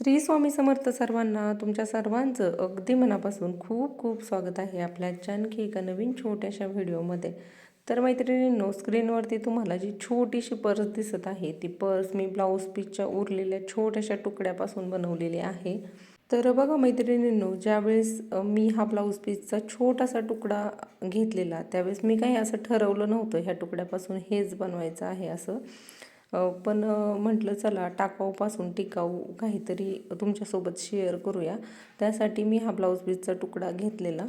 श्री स्वामी समर्थ सर्वांना तुमच्या सर्वांचं अगदी मनापासून खूप खूप स्वागत आहे आपल्या आणखी एका नवीन छोट्याशा व्हिडिओमध्ये. तर मैत्रिणींनो स्क्रीनवरती तुम्हाला जी छोटीशी पर्स दिसत आहे ती पर्स मी ब्लाऊज पीसच्या उरलेल्या छोट्याशा तुकड्यापासून बनवलेली आहे. तर बघा मैत्रिणींनो ज्यावेळेस मी हा ब्लाऊज पीसचा छोटासा तुकडा घेतलेला त्यावेळेस मी काही असं ठरवलं नव्हतं ह्या तुकड्यापासून हेच बनवायचं आहे असं. पण म्हटलं चला टाकाऊपासून टिकाऊ काहीतरी तुमच्यासोबत शेअर करूया. त्यासाठी मी हा ब्लाऊज पीसचा तुकडा घेतलेला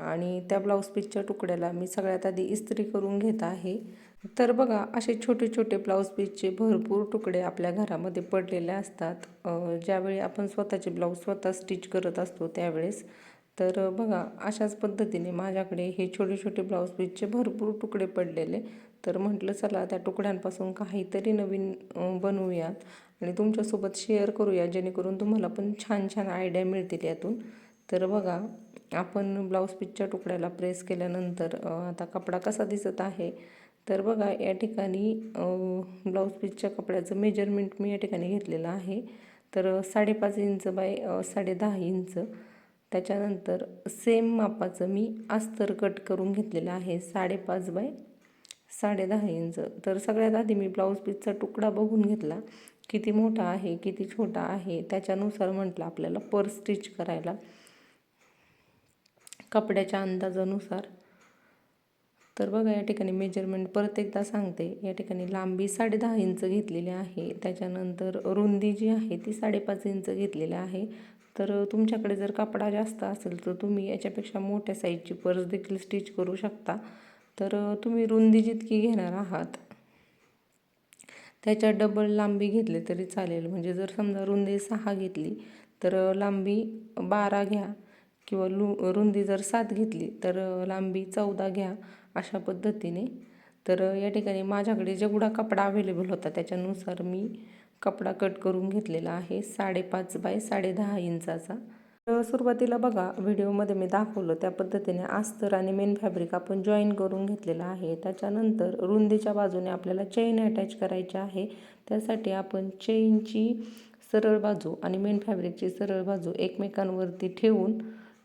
आणि त्या ब्लाऊज पीसच्या तुकड्याला मी सगळ्यात आधी इस्त्री करून घेत आहे. तर बघा असे छोटे छोटे ब्लाऊज पीसचे भरपूर तुकडे आपल्या घरामध्ये पडलेले असतात. ज्यावेळी आपण स्वतःचे ब्लाऊज स्वतः स्टिच करत असतो त्यावेळेस. तर बघा अशाच पद्धतीने माझ्याकडे हे छोटे छोटे ब्लाऊज पीसचे भरपूर तुकडे पडलेले. तर म्हटलं चला त्या तुकड्यांपासून काहीतरी नवीन बनवूयात आणि तुमच्यासोबत शेअर करूया जेणेकरून तुम्हाला पण छान छान आयडिया मिळतील यातून. तर बघा आपण ब्लाऊज पीसच्या तुकड्याला प्रेस केल्यानंतर आता कपडा कसा दिसत आहे? तर बघा या ठिकाणी ब्लाऊज पीसच्या कपड्याचं मेजरमेंट मी या ठिकाणी घेतलेलं आहे. तर साडेपाच इंच बाय साडेदहा इंच. त्याच्यानंतर सेम मापाचं मी अस्तर कट करून घेतलेलं आहे साडेपाच बाय साडेदहा इंच. तर सगळ्यात आधी मी ब्लाऊज पीसचा तुकडा बघून घेतला. किती मोठा आहे किती छोटा आहे त्याच्यानुसार म्हटलं आपल्याला पर स्टिच करायला. कपड्याच्या अंदाजानुसार. तर बघा या ठिकाणी मेजरमेंट परत एकदा सांगते. या ठिकाणी लांबी साडेदहा इंच घेतलेली आहे. त्याच्यानंतर रुंदी जी आहे ती साडेपाच इंच घेतलेली आहे. तर तुमच्याकडे जर कपडा जास्त असेल तर तुम्ही याच्यापेक्षा मोठ्या साईजची पर्स देखील स्टिच करू शकता. तर तुम्ही रुंदी जितकी घेणार आहात त्याच्या डबल लांबी घेतली तरी चालेल. म्हणजे जर समजा रुंदी सहा घेतली तर लांबी बारा घ्या किंवा लु रुंदी जर सात घेतली तर लांबी चौदा घ्या अशा पद्धतीने. तर या ठिकाणी माझ्याकडे जेवढा कपडा अवेलेबल होता त्याच्यानुसार मी कपडा कट करून घेतलेला आहे साडेपाच बाय साडेदहा इंचाचा. सुरुवातीला बघा व्हिडिओमध्ये मी दाखवलं त्या पद्धतीने अस्तर आणि मेन फॅब्रिक आपण जॉईन करून घेतलेलं आहे. त्याच्यानंतर रुंदीच्या बाजूने आपल्याला चेन अटॅच करायची आहे. त्यासाठी आपण चेनची सरळ बाजू आणि मेन फॅब्रिकची सरळ बाजू एकमेकांवरती ठेवून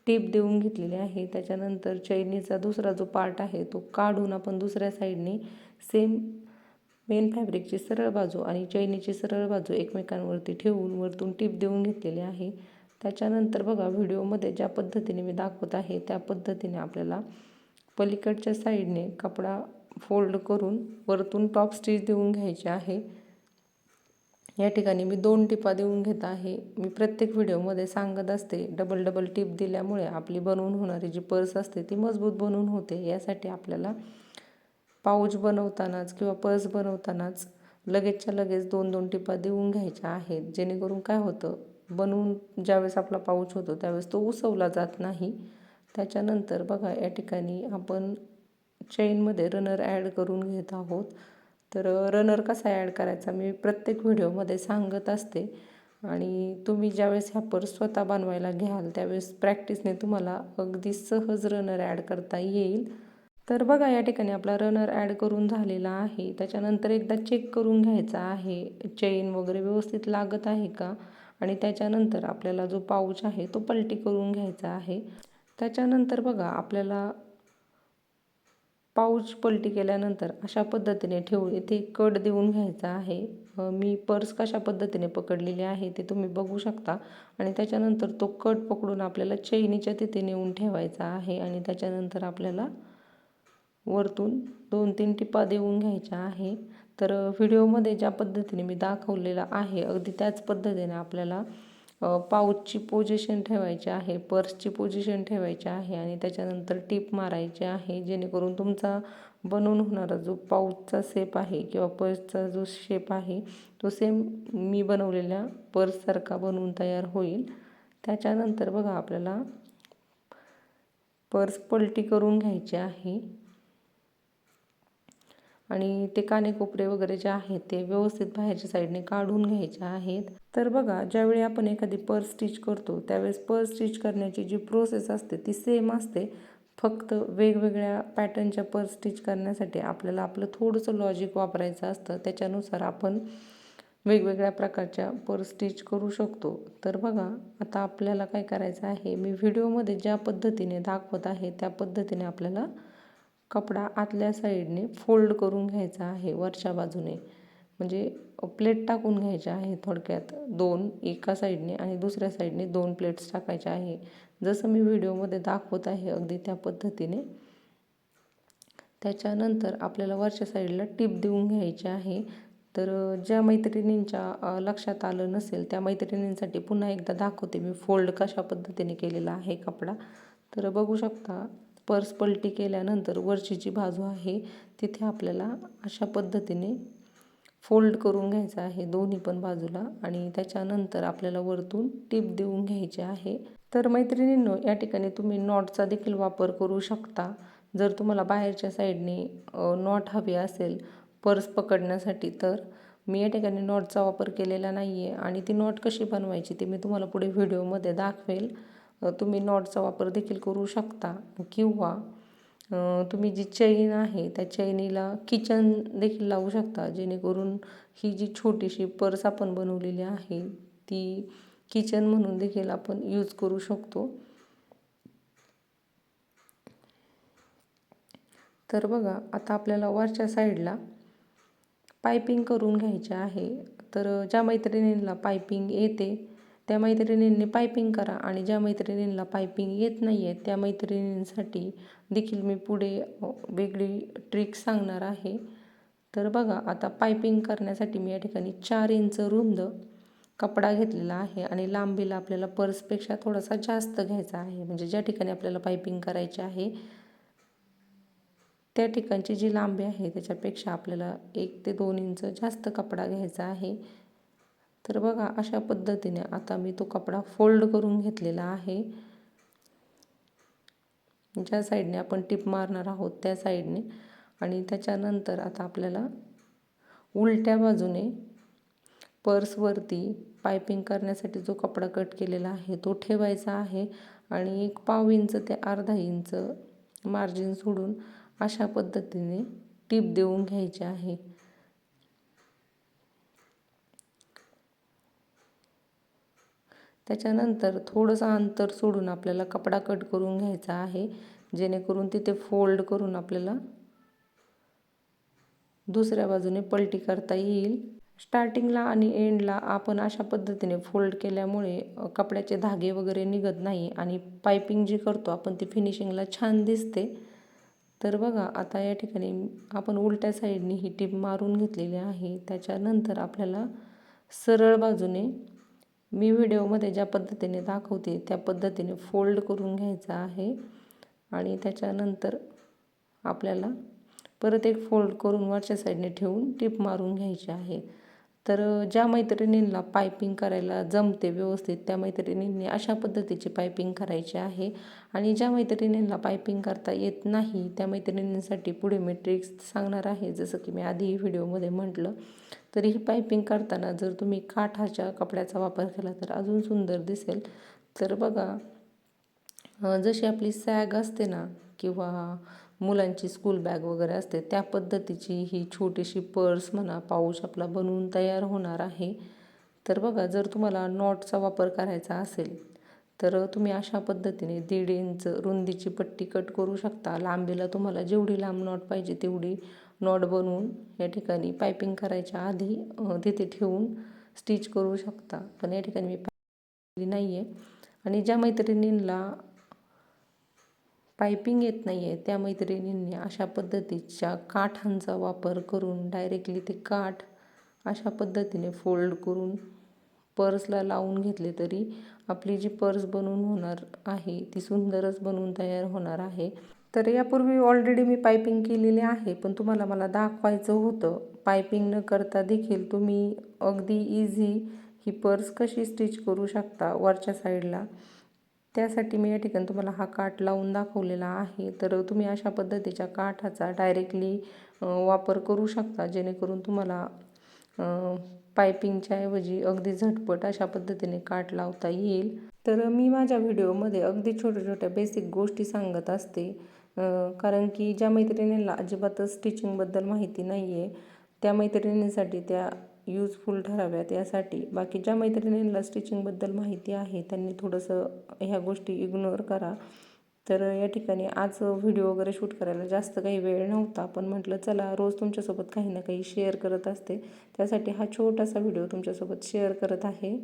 टीप देऊन घेतलेली आहे. त्याच्यानंतर चैनीचा दुसरा जो पार्ट आहे तो काढून आपण दुसऱ्या साईडने सेम मेन फॅब्रिकची सरळ बाजू आणि चैनीची सरळ बाजू एकमेकांवरती ठेवून वरतून टीप देऊन घेतलेली आहे. त्याच्यानंतर बघा व्हिडिओमध्ये ज्या पद्धतीने मी दाखवत आहे त्या पद्धतीने आपल्याला पलीकडच्या साईडने कपडा फोल्ड करून वरतून टॉप स्टिच देऊन घ्यायची आहे. या ठिकाणी मी दोन टिपा देऊन घेत आहे. मी प्रत्येक व्हिडिओमध्ये सांगत असते डबल डबल टिप दिल्यामुळे आपली बनवून होणारी जी पर्स असते ती मजबूत बनवून होते. यासाठी आपल्याला पाऊच बनवतानाच किंवा पर्स बनवतानाच लगेचच्या लगेच दोन दोन टिपा देऊन घ्यायच्या आहेत. जेणेकरून काय होतं बनवून ज्यावेळेस आपला पाऊच होतो त्यावेळेस तो उसवला जात नाही. त्याच्यानंतर बघा या ठिकाणी आपण चेनमध्ये रनर ॲड करून घेत आहोत. तर रनर कसा ॲड करायचा? मी प्रत्येक व्हिडिओमध्ये सांगत असते. आणि तुम्ही ज्यावेळेस ह्या पर्स स्वतः बनवायला घ्याल त्यावेळेस प्रॅक्टिसने तुम्हाला अगदी सहज रनर ॲड करता येईल. तर बघा या ठिकाणी आपला रनर ॲड करून झालेला आहे. त्याच्यानंतर एकदा चेक करून घ्यायचा आहे. चेन वगैरे व्यवस्थित लागत आहे का? आणि त्याच्यानंतर आपल्याला जो पाऊच आहे तो पलटी करून घ्यायचा आहे. त्याच्यानंतर बघा आपल्याला पाऊच पलटी केल्यानंतर अशा पद्धतीने ठेवून इथे कट देऊन घ्यायचा आहे. मी पर्स कशा पद्धतीने पकडलेली आहे ते तुम्ही बघू शकता. आणि त्याच्यानंतर तो कट पकडून आपल्याला चैनीच्या तिथे नेऊन ठेवायचा आहे आणि त्याच्यानंतर आपल्याला वरतून दोन तीन टिपा देऊन घ्यायच्या आहे तर व्हिडिओमध्ये ज्या पद्धतीने मी दाखवलेला आहे अगदी त्याच पद्धतीने आपल्याला पाऊचची पोझिशन ठेवायची आहे पर्सची पोझिशन ठेवायची आहे आणि त्याच्यानंतर टीप मारायची आहे जेणेकरून तुमचा बनवून होणारा जो पाऊचचा शेप आहे किंवा पर्सचा जो शेप आहे तो सेम मी बनवलेल्या पर्ससारखा बनवून तयार होईल. त्याच्यानंतर बघा आपल्याला पर्स पलटी करून घ्यायची आहे. आणि ते कानेकोपरे वगैरे जे आहेत ते व्यवस्थित बाहेरच्या साईडने काढून घ्यायचे आहेत. तर बघा ज्यावेळी आपण एखादी पर्स स्टिच करतो त्यावेळेस पर्स स्टिच करण्याची जी प्रोसेस असते ती सेम असते. फक्त वेगवेगळ्या पॅटर्नच्या पर्स स्टिच करण्यासाठी आपल्याला आपलं थोडंसं लॉजिक वापरायचं असतं. त्याच्यानुसार आपण वेगवेगळ्या प्रकारच्या पर्स स्टिच करू शकतो. तर बघा आता आपल्याला काय करायचं आहे? मी व्हिडिओमध्ये ज्या पद्धतीने दाखवत आहे त्या पद्धतीने आपल्याला कपडा आतल्या साईडने फोल्ड करून घ्यायचा आहे वरच्या बाजूने. म्हणजे प्लेट टाकून घ्यायच्या आहे थोडक्यात. दोन एका साईडने आणि दुसऱ्या साईडने दोन प्लेट्स टाकायच्या आहे. जसं मी व्हिडिओमध्ये दाखवत आहे अगदी त्या पद्धतीने. त्याच्यानंतर आपल्याला वरच्या साईडला टीप देऊन घ्यायची आहे. तर ज्या मैत्रिणींच्या लक्षात आलं नसेल त्या मैत्रिणींसाठी पुन्हा एकदा दाखवते मी फोल्ड कशा पद्धतीने केलेला आहे कपडा. तर बघू शकता पर्स पलटी केल्यानंतर वरची जी बाजू आहे तिथे आपल्याला अशा पद्धतीने फोल्ड करून घ्यायचं आहे दोन्ही पण बाजूला आणि त्याच्यानंतर आपल्याला वरतून टीप देऊन घ्यायची आहे. तर मैत्रिणींनो या ठिकाणी तुम्ही नॉटचा देखील वापर करू शकता. जर तुम्हाला बाहेरच्या साईडने नॉट हवी असेल पर्स पकडण्यासाठी तर मी या ठिकाणी नॉटचा वापर केलेला नाही आहे आणि ती नॉट कशी बनवायची ती मी तुम्हाला पुढे व्हिडिओमध्ये दाखवेल. तुम्ही नॉटचा वापर देखील करू शकता किंवा तुम्ही जी चैन आहे त्या चैनीला किचन देखील लावू शकता जेणेकरून ही जी छोटीशी पर्स आपण बनवलेली आहे ती किचन म्हणून देखील आपण यूज करू शकतो. तर बघा आता आपल्याला वरच्या साईडला पायपिंग करून घ्यायचे आहे. तर ज्या मैत्रिणींना पायपिंग येते त्या मैत्रिणींनी पायपिंग करा आणि ज्या मैत्रिणींना पायपिंग येत नाही आहे त्या मैत्रिणींसाठी देखील मी पुढे वेगळी ट्रिक सांगणार आहे. तर बघा आता पायपिंग करण्यासाठी मी या ठिकाणी चार इंच रुंद कपडा घेतलेला आहे आणि लांबीला आपल्याला पर्सपेक्षा थोडासा जास्त घ्यायचा आहे. म्हणजे ज्या ठिकाणी आपल्याला पायपिंग करायची आहे त्या ठिकाणची जी लांबी आहे त्याच्यापेक्षा आपल्याला एक ते दोन इंच जास्त कपडा घ्यायचा आहे. तर बघा अशा पद्धतीने आता मी तो कपडा फोल्ड करून घेतलेला आहे. ज्या साईडने आपण टिप मारणार आहोत त्या साईडने. आणि त्याच्यानंतर आता आपल्याला उलट्या बाजूने पर्सवरती पायपिंग करण्यासाठी जो कपडा कट केलेला आहे तो ठेवायचा आहे. आणि एक पाव इंच ते अर्धा इंच मार्जिन सोडून अशा पद्धतीने टीप देऊन घ्यायची आहे. त्याच्यानंतर थोडंसं अंतर सोडून आपल्याला कपडा कट करून घ्यायचा आहे. जेणेकरून तिथे फोल्ड करून आपल्याला दुसऱ्या बाजूने पलटी करता येईल. स्टार्टिंगला आणि एंडला आपण अशा पद्धतीने फोल्ड केल्यामुळे कपड्याचे धागे वगैरे निघत नाही आणि पायपिंग जी करतो आपण ती फिनिशिंगला छान दिसते. तर बघा आता या ठिकाणी आपण उलट्या साईडने ही टीप मारून घेतलेली आहे. त्याच्यानंतर आपल्याला सरळ बाजूने मी व्हिडिओमध्ये ज्या पद्धतीने दाखवते त्या पद्धतीने फोल्ड करून घ्यायचा आहे. आणि त्याच्यानंतर आपल्याला परत एक फोल्ड करून वरच्या साईडने ठेवून टिप मारून घ्यायची आहे. तर ज्या मैत्रिणींना पायपिंग करायला जमते व्यवस्थित त्या मैत्रिणींनी अशा पद्धतीची पायपिंग करायची आहे. आणि ज्या मैत्रिणींना पायपिंग करता येत नाही त्या मैत्रिणींसाठी पुढे मी ट्रिक्स सांगणार आहे. जसं की मी आधी व्हिडिओमध्ये म्हटलं तर ही पायपिंग करताना जर तुम्ही काठाच्या कपड्याचा वापर केला तर अजून सुंदर दिसेल. तर बघा जशी आपली सॅग असते ना किंवा मुलांची स्कूल बॅग वगैरे असते त्या पद्धतीची ही छोटीशी पर्स म्हणा पाऊच आपला बनवून तयार होणार आहे. तर बघा जर तुम्हाला नॉटचा वापर करायचा असेल तर तुम्ही अशा पद्धतीने दीड इंच रुंदीची पट्टी कट करू शकता. लांबीला तुम्हाला जेवढी लांब नॉट पाहिजे तेवढी नॉट बनवून या ठिकाणी पायपिंग करायच्या आधी तिथे ठेवून स्टिच करू शकता. पण या ठिकाणी मी पाहिली नाही आहे आणि ज्या मैत्रिणींना पायपिंग येत नाही आहे त्या मैत्रिणींनी अशा पद्धतीच्या काठांचा वापर करून डायरेक्टली ते काठ अशा पद्धतीने फोल्ड करून पर्सला लावून घेतले तरी आपली जी पर्स बनवून होणार आहे ती सुंदरच बनवून तयार होणार आहे. तर यापूर्वी ऑलरेडी मी पायपिंग केलेली आहे पण तुम्हाला मला दाखवायचं होतं. पायपिंग न करता देखील तुम्ही अगदी इझी ही पर्स कशी स्टिच करू शकता वरच्या साईडला त्यासाठी मी या ठिकाणी तुम्हाला हा काठ लावून दाखवलेला आहे. तर तुम्ही अशा पद्धतीच्या काठाचा डायरेक्टली वापर करू शकता जेणेकरून तुम्हाला पायपिंगच्या ऐवजी अगदी झटपट अशा पद्धतीने काठ लावता येईल. तर मी माझ्या व्हिडिओमध्ये अगदी छोट्या छोट्या बेसिक गोष्टी सांगत असते. कारण की ज्या मैत्रिणींना अजिबातच स्टिचिंगबद्दल माहिती नाही आहे त्या मैत्रिणींसाठी त्या यूजफुल ठराव्यात यासाठी. बाकी ज्या मैत्रिणींना स्टिचिंगबद्दल माहिती आहे त्यांनी थोडंसं ह्या गोष्टी इग्नोर करा. तर या ठिकाणी आज व्हिडिओ वगैरे शूट करायला जास्त काही वेळ नव्हता पण म्हटलं चला रोज तुमच्यासोबत काही ना काही शेअर करत असते. त्यासाठी हा छोटासा व्हिडिओ तुमच्यासोबत शेअर करत आहे.